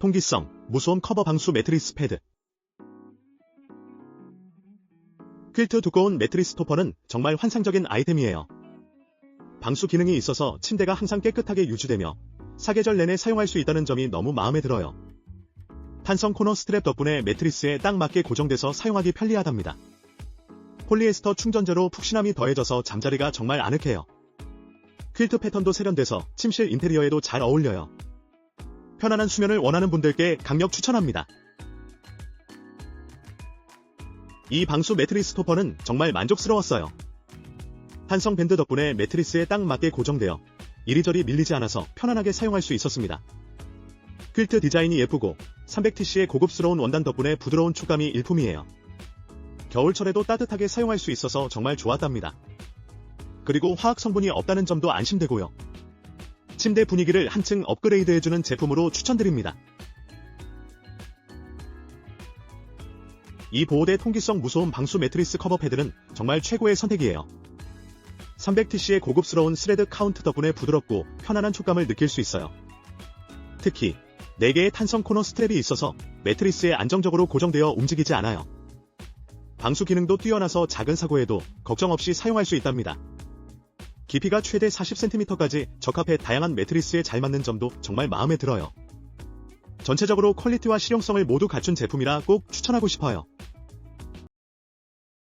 통기성, 무소음 커버 방수 매트리스 패드. 퀼트 두꺼운 매트리스 토퍼는 정말 환상적인 아이템이에요. 방수 기능이 있어서 침대가 항상 깨끗하게 유지되며 사계절 내내 사용할 수 있다는 점이 너무 마음에 들어요. 탄성 코너 스트랩 덕분에 매트리스에 딱 맞게 고정돼서 사용하기 편리하답니다. 폴리에스터 충전재로 푹신함이 더해져서 잠자리가 정말 아늑해요. 퀼트 패턴도 세련돼서 침실 인테리어에도 잘 어울려요. 편안한 수면을 원하는 분들께 강력 추천합니다. 이 방수 매트리스 토퍼는 정말 만족스러웠어요. 탄성 밴드 덕분에 매트리스에 딱 맞게 고정되어 이리저리 밀리지 않아서 편안하게 사용할 수 있었습니다. 퀼트 디자인이 예쁘고 300TC의 고급스러운 원단 덕분에 부드러운触감이 일품이에요. 겨울철에도 따뜻하게 사용할 수 있어서 정말 좋았답니다. 그리고 화학 성분이 없다는 점도 안심되고요. 침대 분위기를 한층 업그레이드해주는 제품으로 추천드립니다. 이 보호대 통기성 무소음 방수 매트리스 커버 패드는 정말 최고의 선택이에요. 300TC의 고급스러운 스레드 카운트 덕분에 부드럽고 편안한 촉감을 느낄 수 있어요. 특히 4개의 탄성 코너 스트랩이 있어서 매트리스에 안정적으로 고정되어 움직이지 않아요. 방수 기능도 뛰어나서 작은 사고에도 걱정 없이 사용할 수 있답니다. 깊이가 최대 40cm까지 적합해 다양한 매트리스에 잘 맞는 점도 정말 마음에 들어요. 전체적으로 퀄리티와 실용성을 모두 갖춘 제품이라 꼭 추천하고 싶어요.